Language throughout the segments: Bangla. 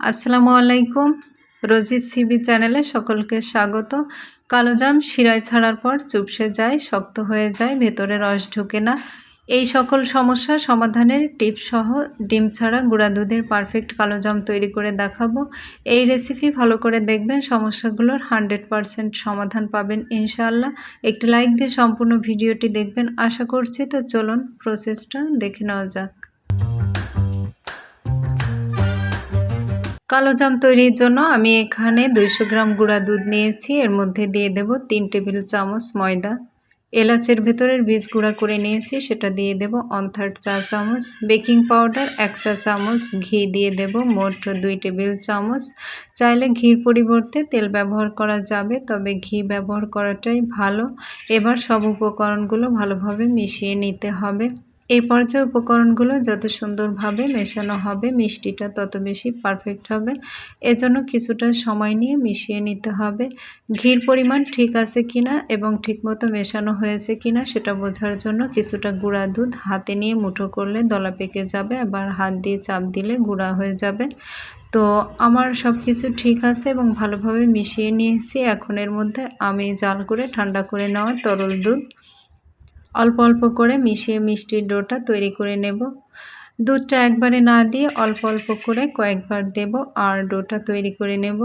আসসালামু আলাইকুম। রোজিত সিবি চ্যানেলে সকলকে স্বাগত। কালোজাম শিরায় ছাড়ার পর চুপসে যায়, শক্ত হয়ে যায়, ভেতরে রস ঢোকে না। এই সকল সমস্যা সমাধানের টিপস সহ ডিম ছাড়া গুঁড়া দুধের পারফেক্ট কালোজাম তৈরি করে দেখাবো। এই রেসিপি ভালো করে দেখবেন, সমস্যাগুলোর হান্ড্রেড পারসেন্ট সমাধান পাবেন ইনশাআল্লাহ। একটি লাইক দিয়ে সম্পূর্ণ ভিডিওটি দেখবেন। আশা করছি তো চলুন প্রসেসটা দেখে নেওয়া যাক। কালো জাম তৈরির জন্য আমি এখানে দুইশো গ্রাম গুঁড়া দুধ নিয়েছি। এর মধ্যে দিয়ে দেব তিন টেবিল চামচ ময়দা। এলাচের ভেতরের বীজ গুঁড়া করে নিয়েছি, সেটা দিয়ে দেব অন থার্ড চা চামচ। বেকিং পাউডার এক চা চামচ। ঘি দিয়ে দেব মোট দুই টেবিল চামচ। চাইলে ঘির পরিবর্তে তেল ব্যবহার করা যাবে, তবে ঘি ব্যবহার করাটাই ভালো। এবার সব উপকরণগুলো ভালোভাবে মিশিয়ে নিতে হবে। এই পর্যায়ে উপকরণগুলো যত সুন্দরভাবে মেশানো হবে, মিষ্টিটা তত বেশি পারফেক্ট হবে। এজন্য কিছুটা সময় নিয়ে মিশিয়ে নিতে হবে। ঘির পরিমাণ ঠিক আছে কিনা এবং ঠিকমতো মেশানো হয়েছে কিনা সেটা বোঝার জন্য কিছুটা গুঁড়া দুধ হাতে নিয়ে মুঠো করলে দলা পেকে যাবে, আবার হাত দিয়ে চাপ দিলে গুঁড়া হয়ে যাবে। তো আমার সব কিছু ঠিক আছে এবং ভালোভাবে মিশিয়ে নিয়েছি। এখন এর মধ্যে আমি জাল করে ঠান্ডা করে নেওয়া তরল দুধ অল্প অল্প করে মিশিয়ে মিষ্টির ডোটা তৈরি করে নেব। দুধটা একবারে না দিয়ে অল্প অল্প করে কয়েকবার দেব আর ডোটা তৈরি করে নেব।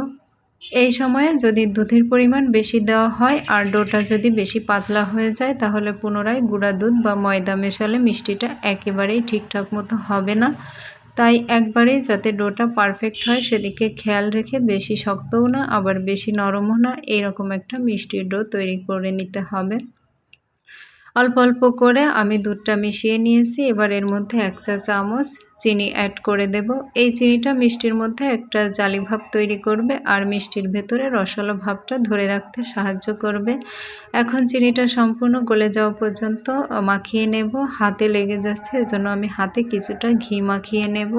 এই সময়ে যদি দুধের পরিমাণ বেশি দেওয়া হয় আর ডোটা যদি বেশি পাতলা হয়ে যায়, তাহলে পুনরায় গুঁড়া দুধ বা ময়দা মেশালে মিষ্টিটা একেবারেই ঠিকঠাক মতো হবে না। তাই একবারেই যাতে ডোটা পারফেক্ট হয়, সেদিকে খেয়াল রেখে বেশি শক্তও না, আবার বেশি নরমও না, এইরকম একটা মিষ্টির ডো তৈরি করে নিতে হবে। অল্প অল্প করে আমি দুধটা মিশিয়ে নিয়েছি। এবার এর মধ্যে এক চা চামচ চিনি অ্যাড করে দেব। এই চিনিটা মিষ্টির মধ্যে একটা জালি ভাব তৈরি করবে আর মিষ্টির ভেতরে রসালো ভাবটা ধরে রাখতে সাহায্য করবে। এখন চিনিটা সম্পূর্ণ গলে যাওয়া পর্যন্ত মাখিয়ে নেব। হাতে লেগে যাচ্ছে, এজন্য আমি হাতে কিছুটা ঘি মাখিয়ে নেব।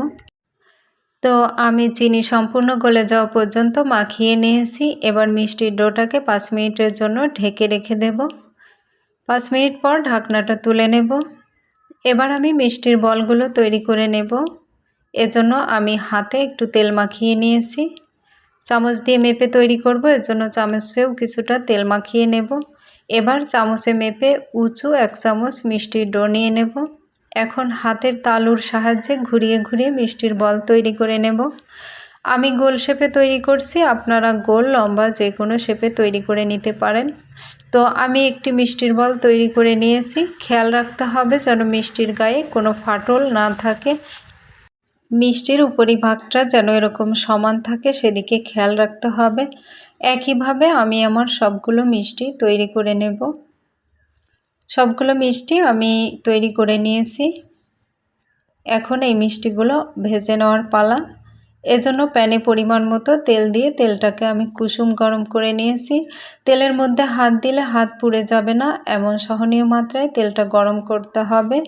তো আমি চিনি সম্পূর্ণ গলে যাওয়া পর্যন্ত মাখিয়ে নিয়েছি। এবার মিষ্টির ডোটাকে পাঁচ মিনিটের জন্য ঢেকে রেখে দেবো। পাঁচ মিনিট পর ঢাকনাটা তুলে নেব। এবার আমি মিষ্টির বলগুলো তৈরি করে নেব। এজন্য আমি হাতে একটু তেল মাখিয়ে নিয়েছি। চামচ দিয়ে মেপে তৈরি করব, এজন্য চামচেও কিছুটা তেল মাখিয়ে নেব। এবার চামচে মেপে উঁচু এক চামচ মিষ্টির ডো নিয়ে নেব। এখন হাতের তালুর সাহায্যে ঘুরিয়ে ঘুরিয়ে মিষ্টির বল তৈরি করে নেব। আমি গোল শেপে তৈরি করছি, আপনারা গোল, লম্বা যে কোনো শেপে তৈরি করে নিতে পারেন। তো আমি একটি মিষ্টির বল তৈরি করে নিয়েছি, খেয়াল রাখতে হবে যেন মিষ্টির গায়ে কোনো ফাটল না থাকে। মিষ্টির উপরিভাগটা যেন এরকম সমান থাকে, সেদিকে খেয়াল রাখতে হবে। একইভাবে আমি আমার সবগুলো মিষ্টি তৈরি করে নেব। সবগুলো মিষ্টি আমি তৈরি করে নিয়েছি। এখন এই মিষ্টিগুলো ভেজে নেওয়ার পালা। এজন্য প্যানে পরিমাণ মতো তেল দিয়ে তেলটাকে আমি কুসুম গরম করে নিয়েছি। তেলের মধ্যে হাত দিলে হাত পুড়ে যাবে না, এমন সহনীয় মাত্রায় তেলটা গরম করতে হবে।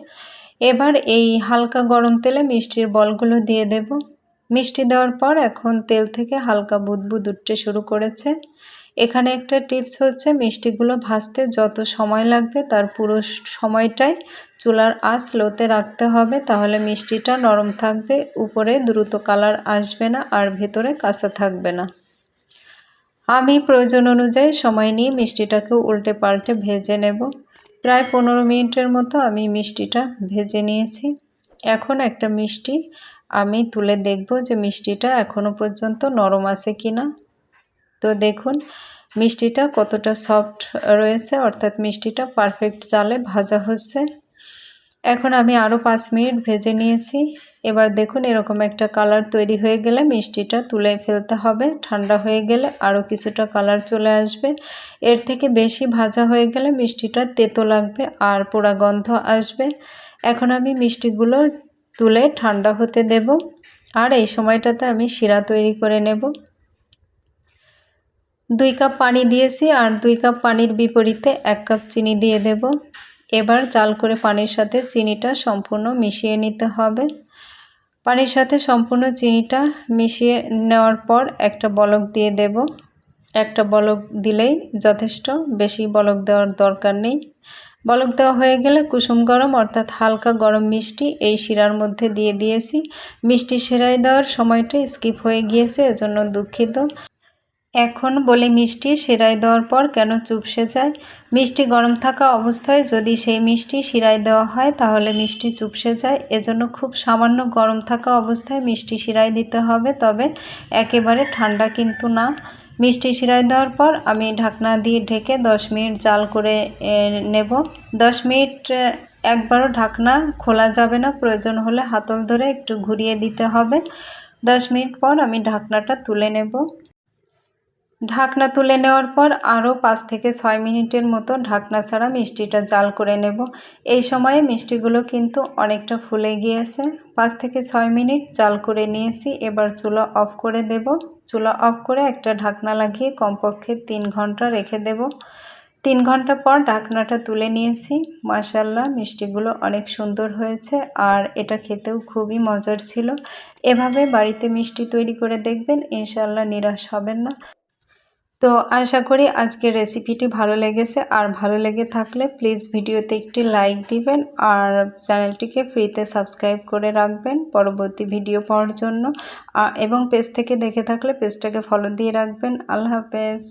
এবার এই হালকা গরম তেলে মিষ্টির বলগুলো দিয়ে দেব। মিষ্টি দেওয়ার পর এখন তেল থেকে হালকা বুদবুদ উঠতে শুরু করেছে। এখানে একটা টিপস হচ্ছে, মিষ্টিগুলো ভাজতে যত সময় লাগবে তার পুরো সময়টাই চুলার আঁচ লোতে রাখতে হবে, তাহলে মিষ্টিটা নরম থাকবে, উপরে দ্রুত কালার আসবে না আর ভেতরে কাঁচা থাকবে না। আমি প্রয়োজন অনুযায়ী সময় নিয়ে মিষ্টিটাকে উল্টে পাল্টে ভেজে নেব। প্রায় পনেরো মিনিটের মতো আমি মিষ্টিটা ভেজে নিয়েছি। এখন একটা মিষ্টি আমি তুলে দেখব যে মিষ্টিটা এখনও পর্যন্ত নরম আছে কি না। তো দেখুন, মিষ্টিটা কতটা সফট রয়েছে, অর্থাৎ মিষ্টিটা পারফেক্ট জালে ভাজা হচ্ছে। এখন আমি আরও পাঁচ মিনিট ভেজে নিয়েছি। এবার দেখুন এরকম একটা কালার তৈরি হয়ে গেলে মিষ্টিটা তুলে ফেলতে হবে। ঠান্ডা হয়ে গেলে আরও কিছুটা কালার চলে আসবে। এর থেকে বেশি ভাজা হয়ে গেলে মিষ্টিটা তেতো লাগবে আর পোড়া গন্ধ আসবে। এখন আমি মিষ্টিগুলো তুলে ঠান্ডা হতে দেব আর এই সময়টাতে আমি শিরা তৈরি করে নেব। দুই কাপ পানি দিয়েছি আর দুই কাপ পানির বিপরীতে এক কাপ চিনি দিয়ে দেব। এবার জাল করে পানির সাথে চিনিটা সম্পূর্ণ মিশিয়ে নিতে হবে। পানির সাথে সম্পূর্ণ চিনিটা মিশিয়ে নেওয়ার পর একটা বলক দিয়ে দেব। একটা বলক দিলেই যথেষ্ট, বেশি বলক দেওয়ার দরকার নেই। বলক দেওয়া হয়ে গেলে কুসুম গরম অর্থাৎ হালকা গরম মিষ্টি এই শিরার মধ্যে দিয়ে দিয়েছি। মিষ্টি সেরাই দেওয়ার সময়টা স্কিপ হয়ে গিয়েছে, এজন্য দুঃখিত। এখন বলি মিষ্টি সেরাই দেওয়ার পর কেন চুপসে যায়? মিষ্টি গরম থাকা অবস্থায় যদি সেই মিষ্টি শিরাই দেওয়া হয়, তাহলে মিষ্টি চুপসে যায়। এজন্য খুব সামান্য গরম থাকা অবস্থায় মিষ্টি শিরাই দিতে হবে, তবে একেবারে ঠান্ডা কিন্তু না। মিষ্টি শিরাই দেওয়ার পর আমি ঢাকনা দিয়ে ঢেকে দশ মিনিট জাল করে নেব। দশ মিনিট একবারও ঢাকনা খোলা যাবে না। প্রয়োজন হলে হাতল ধরে একটু ঘুরিয়ে দিতে হবে। দশ মিনিট পর আমি ঢাকনাটা তুলে নেব। ঢাকনা তুলে নেওয়ার পর আরও পাঁচ থেকে ছয় মিনিটের মতো ঢাকনা ছাড়া মিষ্টিটা জাল করে নেব। এই সময়ে মিষ্টিগুলো কিন্তু অনেকটা ফুলে গিয়েছে। পাঁচ থেকে ছয় মিনিট জাল করে নিয়েছি। এবার চুলা অফ করে দেব। চুলা অফ করে একটা ঢাকনা লাগিয়ে কমপক্ষে তিন ঘণ্টা রেখে দেব। তিন ঘণ্টা পর ঢাকনাটা তুলে নিয়েছি। মাসাল্লাহ মিষ্টিগুলো অনেক সুন্দর হয়েছে আর এটা খেতেও খুবই মজার ছিল। এভাবে বাড়িতে মিষ্টি তৈরি করে দেখবেন ইনশাল্লাহ নিরাশ হবেন না। তো আশা করি আজকের রেসিপিটি ভালো লেগেছে। আর ভালো লেগে থাকলে প্লিজ ভিডিওতে একটি লাইক দিবেন আর চ্যানেলটিকে ফ্রিতে সাবস্ক্রাইব করে রাখবেন পরবর্তী ভিডিও পাওয়ার জন্য। এবং পেজ থেকে দেখে থাকলে পেজটাকে ফলো দিয়ে রাখবেন। আল্লাহ হাফেজ।